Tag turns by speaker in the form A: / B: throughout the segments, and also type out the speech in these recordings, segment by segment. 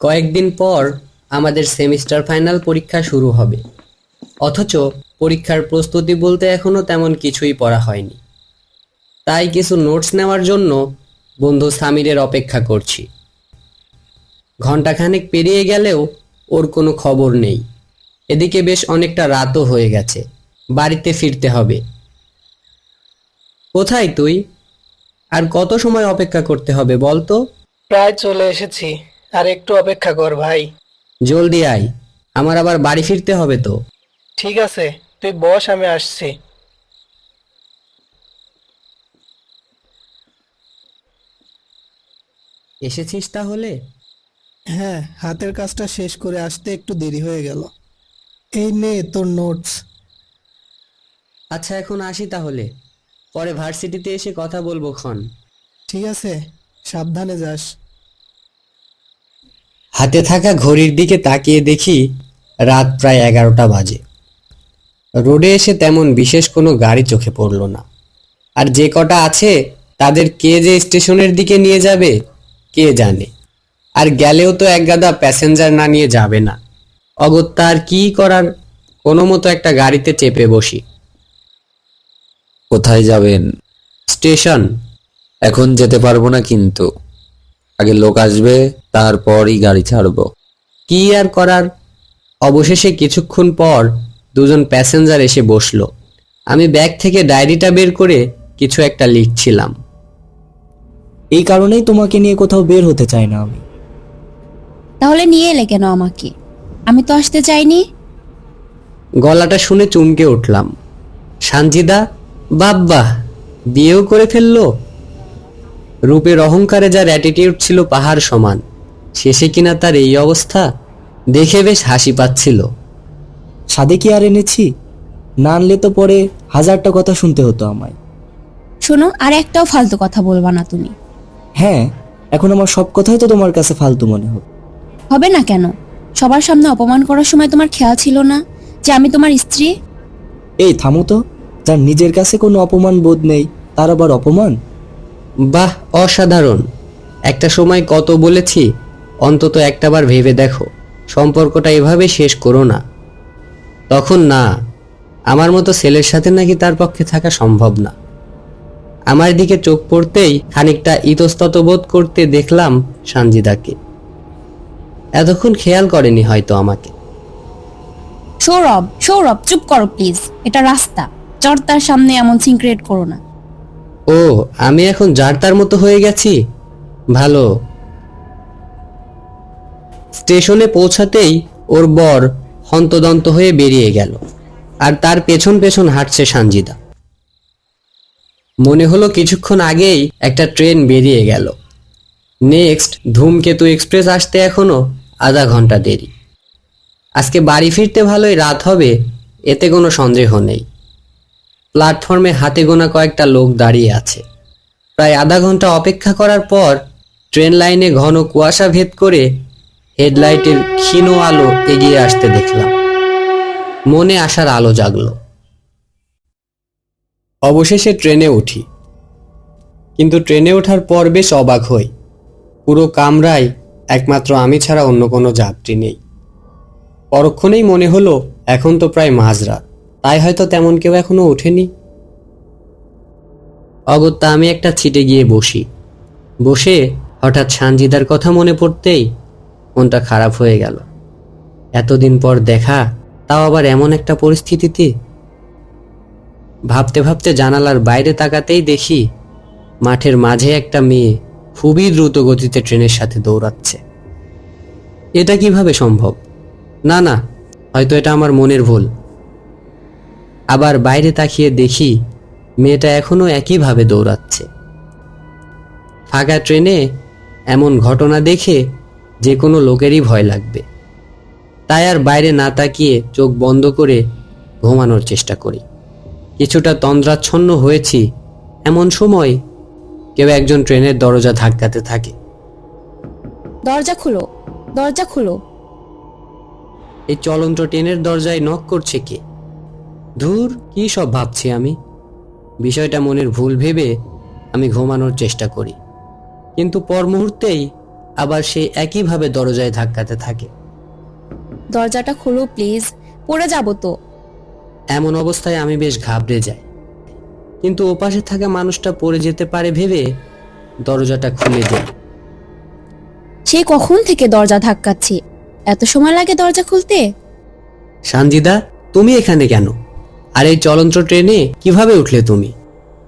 A: কয়েকদিন পর আমাদের সেমিস্টার ফাইনাল পরীক্ষা শুরু হবে। অথচ পরীক্ষার প্রস্তুতি বলতে এখনও তেমন কিছুই পড়া হয়নি। তাই কিছু নোটস নেওয়ার জন্য বন্ধু সামিরের অপেক্ষা করছি। ঘন্টাখানেক পেরিয়ে গেলেও ওর কোনো খবর নেই। এদিকে বেশ অনেকটা রাতও হয়ে গেছে। বাড়িতে ফিরতে হবে। কোথায় তুই? আর কত সময় অপেক্ষা করতে হবে বলতো?
B: প্রায় চলে এসেছি। আর একটু অপেক্ষা কর ভাই।
A: জলদি আয় আমার আবার বাড়ি ফিরতে হবে তো।
B: ঠিক আছে তুই বস আমি আসছি।
A: এসেছিস তাহলে?
C: হ্যাঁ হাতের কাজটা শেষ করে আসতে একটু দেরি হয়ে গেল। এই নে তোর নোটস
A: আচ্ছা এখন আসি তাহলে। পরে ভার্সিটিতে এসে কথা বলব ক্ষণ।
C: ঠিক আছে সাবধানে যাস।
A: হাতে থাকা ঘড়ির দিকে তাকিয়ে দেখি রাত প্রায় এগারোটা বাজে। রোডে এসে তেমন বিশেষ কোনো গাড়ি চোখে পড়ল না। আর যে কটা আছে তাদের কে যে স্টেশনের দিকে নিয়ে যাবে কে জানে। আর গেলেও তো একগাদা প্যাসেঞ্জার না নিয়ে যাবে না। অগত্যা আর কি করার কোনো মতো একটা গাড়িতে চেপে বসি।
D: কোথায় যাবেন?
A: স্টেশন।
D: এখন যেতে পারব না কিন্তু। আগে লোক আসবে তারপরই গাড়ি ছাড়বো।
A: কি আর করার? অবশেষে কিছুক্ষণ পর দুজন প্যাসেঞ্জার এসে বসল। আমি ব্যাগ থেকে ডায়েরিটা বের করে কিছু একটা লিখছিলাম।
E: এই কারণেই তোমাকে নিয়ে কোথাও বের হতে চাই না আমি।
F: তাহলে নিয়ে এলে কেন আমাকে? আমি তো আসতে চাইনি।
A: গলাটা শুনে চমকে উঠলাম। সানজিদা বাব্বা বিয়েও করে ফেলল? রূপের অহংকারে যার অ্যাটিটিউড ছিল পাহাড় সমান শেষে কিনা তার এই অবস্থা? দেখে বেশ হাসি পাচ্ছিল।
E: সাদে কি আর এনেছি? না আনলে তো পরে হাজারটা কথা শুনতে হতো আমায়।
F: শোনো আর একটাও ফালতু কথা বলবা না তুমি।
E: হ্যাঁ এখন আমার সব কথাই তো তোমার কাছে ফালতু মনে হবে
F: হবে না কেন? সবার সামনে অপমান করার সময় তোমার খেয়াল ছিল না যে আমি তোমার স্ত্রী?
E: এই থামো তো যার নিজের কাছে কোনো অপমান বোধ নেই তার আবার অপমান?
A: বাহ, অসাধারণ। একটা সময় কত বলেছি, অন্তত একটাবার ভেবে দেখো, সম্পর্কটা এভাবে শেষ করো না। তখন না, আমার মতো ছেলের সাথে নাকি তার পক্ষে থাকা সম্ভব না। আমার দিকে চোখ পড়তেই খানিকটা ইতস্তত বোধ করতে দেখলাম সানজিদাকে। এতক্ষণ খেয়াল করেনি হয়তো আমাকে।
F: সৌরভ সৌরভ, চুপ করো প্লিজ, এটা রাস্তা। চর্তার সামনে এমন সিনক্রেট করো না।
A: ও আমি এখন যার তার মতো হয়ে গেছি? ভালো। স্টেশনে পৌঁছাতেই ওর বর হন্তদন্ত হয়ে বেরিয়ে গেল, আর তার পেছন পেছন হাঁটছে সানজিদা। মনে হলো কিছুক্ষণ আগেই একটা ট্রেন বেরিয়ে গেল। নেক্সট, ধূমকেতু এক্সপ্রেস আসতে এখনও আধা ঘণ্টা দেরি। আজকে বাড়ি ফিরতে ভালোই রাত হবে, এতে কোনো সন্দেহ নেই। প্ল্যাটফর্মে হাতে গোনা কয়েকটা লোক দাঁড়িয়ে আছে। প্রায় আধা ঘণ্টা অপেক্ষা করার পর ট্রেন লাইনে ঘন কুয়াশা ভেদ করে হেডলাইটের ক্ষীণ আলো এগিয়ে আসতে দেখলাম। মনে আসার আলো জাগলো। অবশেষে ট্রেনে উঠি। কিন্তু ট্রেনে ওঠার পর বেশ অবাক হই। পুরো কামরায় একমাত্র আমি ছাড়া অন্য কোনো যাত্রী নেই। পরক্ষণেই মনে হলো, এখন তো প্রায় মাঝরাত। তাই হয়তো তেমন কেউ এখনও ওঠেনি। অগত্যা আমি একটা ছিটে গিয়ে বসি। বসে হঠাৎ সানজিদার কথা মনে পড়তেই মনটা খারাপ হয়ে গেল। এতদিন পর দেখা, তাও আবার এমন একটা পরিস্থিতিতে? ভাবতে ভাবতে জানালার বাইরে তাকাতেই দেখি, মাঠের মাঝে একটা মেয়ে খুবই দ্রুত গতিতে ট্রেনের সাথে দৌড়াচ্ছে। এটা কীভাবে সম্ভব? না না, হয়তো এটা আমার মনের ভুল। আবার বাইরে তাকিয়ে দেখি মেয়েটা এখনও একইভাবে দৌড়াচ্ছে। ফাঁকা ট্রেনে এমন ঘটনা দেখে যে কোনো লোকেরই ভয় লাগবে। তাই আর বাইরে না তাকিয়ে চোখ বন্ধ করে ঘুমানোর চেষ্টা করি। কিছুটা তন্দ্রাচ্ছন্ন হয়েছি এমন সময় কেউ একজন ট্রেনের দরজা ধাক্কাতে থাকে।
F: দরজা খুলো দরজা খুলো।
A: এই চলন্ত ট্রেনের দরজায় নক করছে কে? ধুর কি সব ভাবছি আমি? বিষয়টা মনের ভুল ভেবে আমি ঘুমানোর চেষ্টা করি। কিন্তু পর মুহূর্তেই আবার সে একইভাবে দরজায় ধাক্কাতে থাকে।
F: দরজাটা খোলো প্লিজ। পড়ে যাব তো।
A: এমন অবস্থায় আমি বেশ ঘাবড়ে যাই। কিন্তু ওপাশে থাকা মানুষটা পড়ে যেতে পারে ভেবে দরজাটা খুলে দিই।
F: সে কখন থেকে দরজা ধাক্কাচ্ছে? এত সময় লাগে দরজা খুলতে?
A: সানজিদা তুমি এখানে কেন? আর এই চলন্ত ট্রেনে কীভাবে উঠলে তুমি?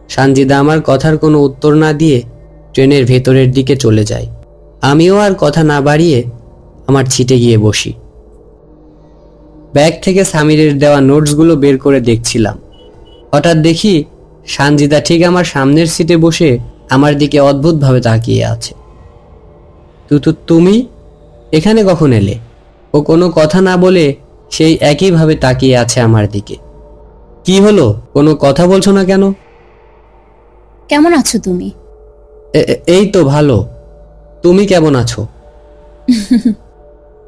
A: সানজিদা আমার কথার কোনো উত্তর না দিয়ে ট্রেনের ভেতরের দিকে চলে যায়। আমিও আর কথা না বাড়িয়ে আমার ছিটে গিয়ে বসি। ব্যাগ থেকে সামিরের দেওয়া নোটসগুলো বের করে দেখছিলাম। হঠাৎ দেখি সানজিদা ঠিক আমার সামনের সিটে বসে আমার দিকে অদ্ভুতভাবে তাকিয়ে আছে। তু তু তুমি? এখানে কখন এলে? ও কোনো কথা না বলে সেই একইভাবে তাকিয়ে আছে আমার দিকে। কি হলো? কোনো কথা বলছো না কেন?
F: কেমন আছো তুমি?
A: এ- এ- এই তো ভালো। তুমি কেমন আছো?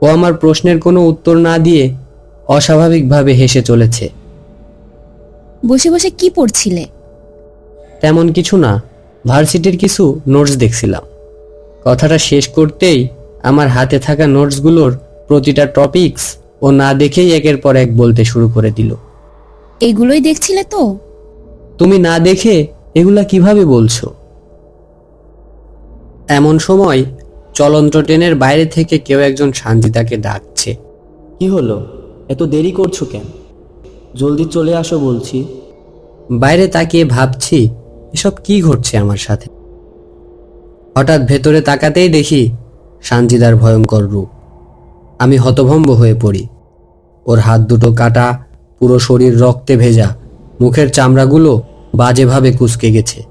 A: ও আমার প্রশ্নের কোনো উত্তর না দিয়ে অস্বাভাবিকভাবে হেসে চলেছে।
F: বসে বসে কি পড়ছিলে?
A: তেমন কিছু না। ভার্সিটির কিছু নোটস দেখছিলাম। কথাটা শেষ করতেই আমার হাতে থাকা নোটসগুলোর প্রতিটা টপিকস ও না দেখেই একের পর এক বলতে শুরু করে দিল।
F: এইগুলোই দেখছিলে তো?
A: তুমি না দেখে এগুলা কীভাবে বলছো? এমন সময় চলন্ত ট্রেনের বাইরে থেকে কেউ একজন সানজিদাকে ডাকছে।
E: কি হলো? এত দেরি করছ কেন? জলদি চলে আসো বলছি।
A: বাইরে তাকিয়ে ভাবছি, এসব কি ঘটছে আমার সাথে? হঠাৎ ভেতরে তাকাতেই দেখি সানজিদার ভয়ঙ্কর রূপ। আমি হতভম্ব হয়ে পড়ি। ওর হাত দুটো কাটা পুরো শরীর রক্তে ভেজা। মুখের চামড়াগুলো বাজেভাবে কুঁচকে গেছে।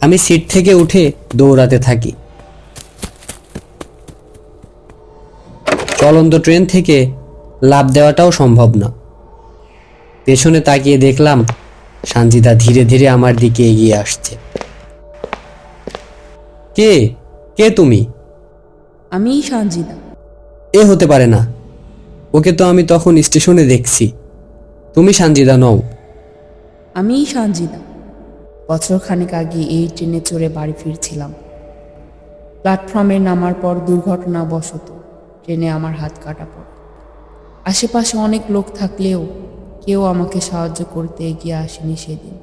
A: আমি সিট থেকে উঠে দৌড়াতে থাকি। চলন্ত ট্রেন থেকে লাভ দেওয়াটাও সম্ভব না। পেছনে তাকিয়ে দেখলাম সানজিদা ধীরে ধীরে আমার দিকে এগিয়ে আসছে। কে? কে তুমি?
G: আমি সঞ্জিদা
A: এ হতে পারে না। ওকে তো আমি তখন স্টেশনে দেখছি। তুমি সানজিদা নও।
G: আমি বছর খানেক আগে এই ট্রেনে চড়ে বাড়ি ফিরছিলাম। প্ল্যাটফর্মে নামার পর দুর্ঘটনাবশত ট্রেনে আমার হাত কাটা পড়ে। আশেপাশে অনেক লোক থাকলেও কেউ আমাকে সাহায্য করতে এগিয়ে আসেনি সেদিন।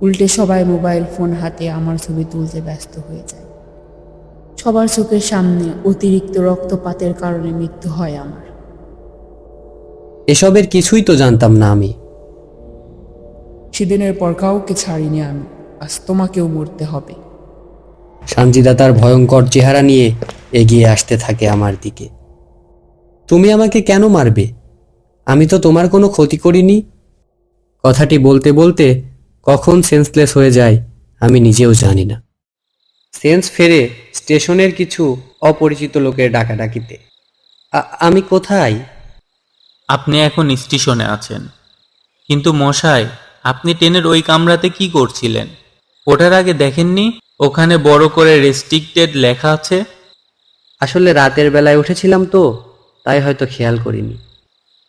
G: উল্টে সবাই মোবাইল ফোন হাতে আমার ছবি তুলতে ব্যস্ত হয়ে যায়। সবার চোখের সামনে অতিরিক্ত রক্তপাতের কারণে মৃত্যু হয় আমার।
A: এসবের কিছুই তো জানতাম না আমি।
G: সেদিনের পর কাউকে ছাড়িনি আমি আজ তোমাকেও মরতে হবে।
A: সানজিদা তার ভয়ঙ্কর চেহারা নিয়ে এগিয়ে আসতে থাকে আমার দিকে। তুমি আমাকে কেন মারবে? আমি তো তোমার কোনো ক্ষতি করিনি। কথাটি বলতে বলতে কখন সেন্সলেস হয়ে যায় আমি নিজেও জানি না। সেন্স ফেরে স্টেশনের কিছু অপরিচিত লোকের ডাকাডাকিতে আমি কোথায়?
H: আপনি এখন স্টেশনে আছেন। কিন্তু মশাই আপনি ট্রেনের ওই কামরাতে কি করছিলেন? ওঠার আগে দেখেননি ওখানে বড় করে রেস্ট্রিক্টেড লেখা আছে?
A: আসলে রাতের বেলায় উঠেছিলাম তো তাই হয়তো খেয়াল করিনি।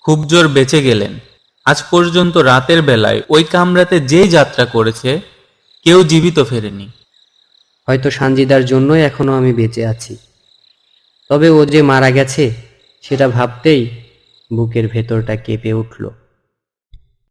H: খুব জোর বেঁচে গেলেন। আজ পর্যন্ত রাতের বেলায় ওই কামরাতে যে যাত্রা করেছে কেউ জীবিত ফেরেনি।
A: হয়তো সানজিদার জন্যই এখনও আমি বেঁচে আছি। তবে ও যে মারা গেছে সেটা ভাবতেই বুকের ভেতরটা কেঁপে উঠল।